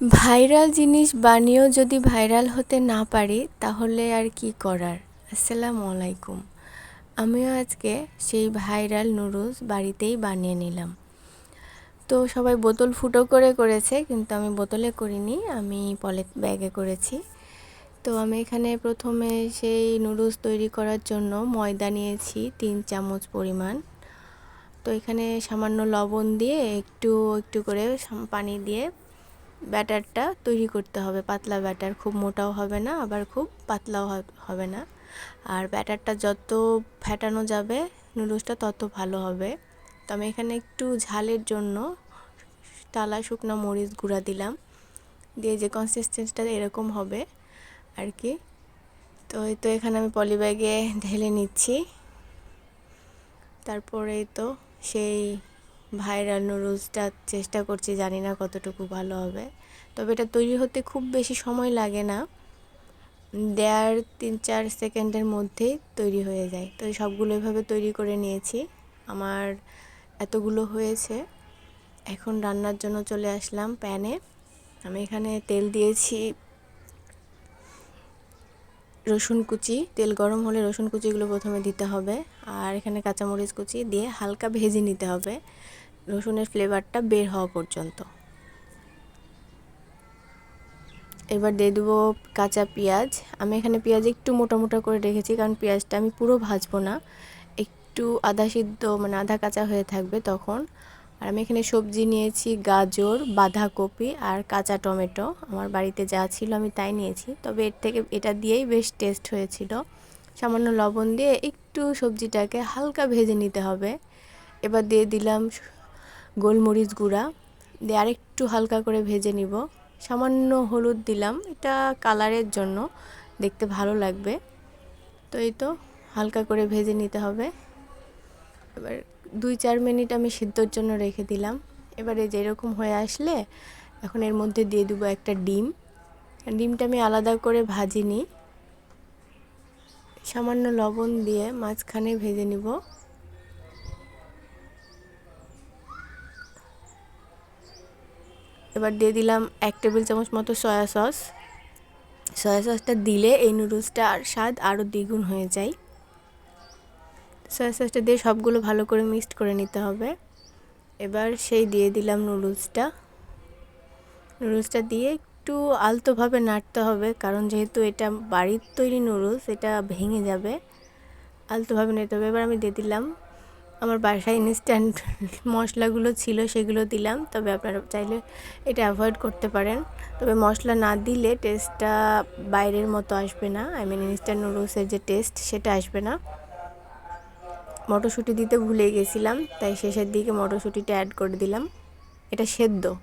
Viral জিনিস বানিয়েও যদি viral হতে না পারি, তাহলে আর কি করার? আসসালামু আলাইকুম। আমিও আজকে সেই ভাইরাল নুডলস বাড়িতেই বানিয়ে নিলাম। তো সবাই বোতল ফুটো করে করেছে, কিন্তু আমি বোতলে করিনি, আমি পলেট ব্যাগে করেছি। তো আমি এখানে প্রথমে সেই নুডলস তৈরি করার জন্য ময়দা নিয়েছি, তিন চামচ পরিমাণ। তো এখানে সামান্য লবণ দিয়ে একটু একটু করে পানি দিয়ে ব্যাটারটা তৈরি করতে হবে। পাতলা ব্যাটার খুব মোটাও হবে না, আবার খুব পাতলাও হবে না। আর ব্যাটারটা যত ফ্যাটানো যাবে, নুডলসটা তত ভালো হবে। তো আমি এখানে একটু ঝালের জন্য টালা শুকনো মরিচ গুঁড়া দিলাম। দিয়ে যে কনসিস্টেন্সটা এরকম হবে আর কি। তো এই তো এখানে আমি পলিব্যাগে ঢেলে নিচ্ছি। তারপরে তো সেই ভাইরাল নুডলসটা চেষ্টা করছি, জানি না কতটুকু ভালো হবে। তবে এটা তৈরি হতে খুব বেশি সময় লাগে না। দেড় তিন চার সেকেন্ডের মধ্যেই তৈরি হয়ে যায়। তো সবগুলো এভাবে তৈরি করে নিয়েছি। আমার এতগুলো হয়েছে। এখন রান্নার জন্য চলে আসলাম প্যানে। আমি এখানে তেল দিয়েছি রসুন কুচি। তেল গরম হলে রসুন কুচিগুলো প্রথমে দিতে হবে। আর এখানে কাঁচামরিচ কুচি দিয়ে হালকা ভেজে নিতে হবে। রসুনের ফ্লেভারটা বের হওয়া পর্যন্ত। এবার দিয়ে দেবো কাঁচা পেঁয়াজ। আমি এখানে পেঁয়াজ একটু মোটা মোটা করে রেখেছি, কারণ পেঁয়াজটা আমি পুরো ভাজবো না। একটু আধা সিদ্ধ মানে আধা কাঁচা হয়ে থাকবে তখন। আর আমি এখানে সবজি নিয়েছি, গাজর, বাঁধাকপি আর কাঁচা টমেটো। আমার বাড়িতে যা ছিল আমি তাই নিয়েছি, তবে এর থেকে এটা দিয়েই বেশ টেস্ট হয়েছিল। সামান্য লবণ দিয়ে একটু সবজিটাকে হালকা ভেজে নিতে হবে। এবার দিয়ে দিলাম গোলমরিচ গুঁড়া দিয়ে আরেকটু হালকা করে ভেজে নিব। সামান্য হলুদ দিলাম। এটা কালারের জন্য দেখতে ভালো লাগবে। তো এই তো হালকা করে ভেজে নিতে হবে। এবার দুই চার মিনিট আমি সিদ্ধর জন্য রেখে দিলাম। এবারে যেরকম হয়ে আসলে এখন এর মধ্যে দিয়ে দেবো একটা ডিম। ডিমটা আমি আলাদা করে ভাজিনি। সামান্য লবণ দিয়ে মাঝখানে ভেজে নিব। এবার দিয়ে দিলাম এক টেবিল চামচ মতো সয়া সস। সয়া সসটা দিলে এই নুডলসটার স্বাদ আরও দ্বিগুণ হয়ে যায়। সয়া সসটা দিয়ে সবগুলো ভালো করে মিক্সড করে নিতে হবে। এবার সেই দিয়ে দিলাম নুডলসটা। নুডলসটা দিয়ে একটু আলতোভাবে নাড়তে হবে, কারণ যেহেতু এটা বাড়ির তৈরি নুডলস, এটা ভেঙে যাবে। আলতোভাবে নিতে হবে। এবার আমি দিয়ে দিলাম আমার বাসায় ইনস্ট্যান্ট মশলাগুলো ছিল সেগুলো দিলাম। তবে আপনারা চাইলে এটা অ্যাভয়েড করতে পারেন। তবে মশলা না দিলে টেস্টটা বাইরের মতো আসবে না। আই মিন ইনস্ট্যান্ট নুডলসের যে টেস্ট সেটা আসবে না। মটরশুঁটি দিতে ভুলে গেছিলাম, তাই শেষের দিকে মটরশুঁটিটা অ্যাড করে দিলাম। এটা সেদ্ধ।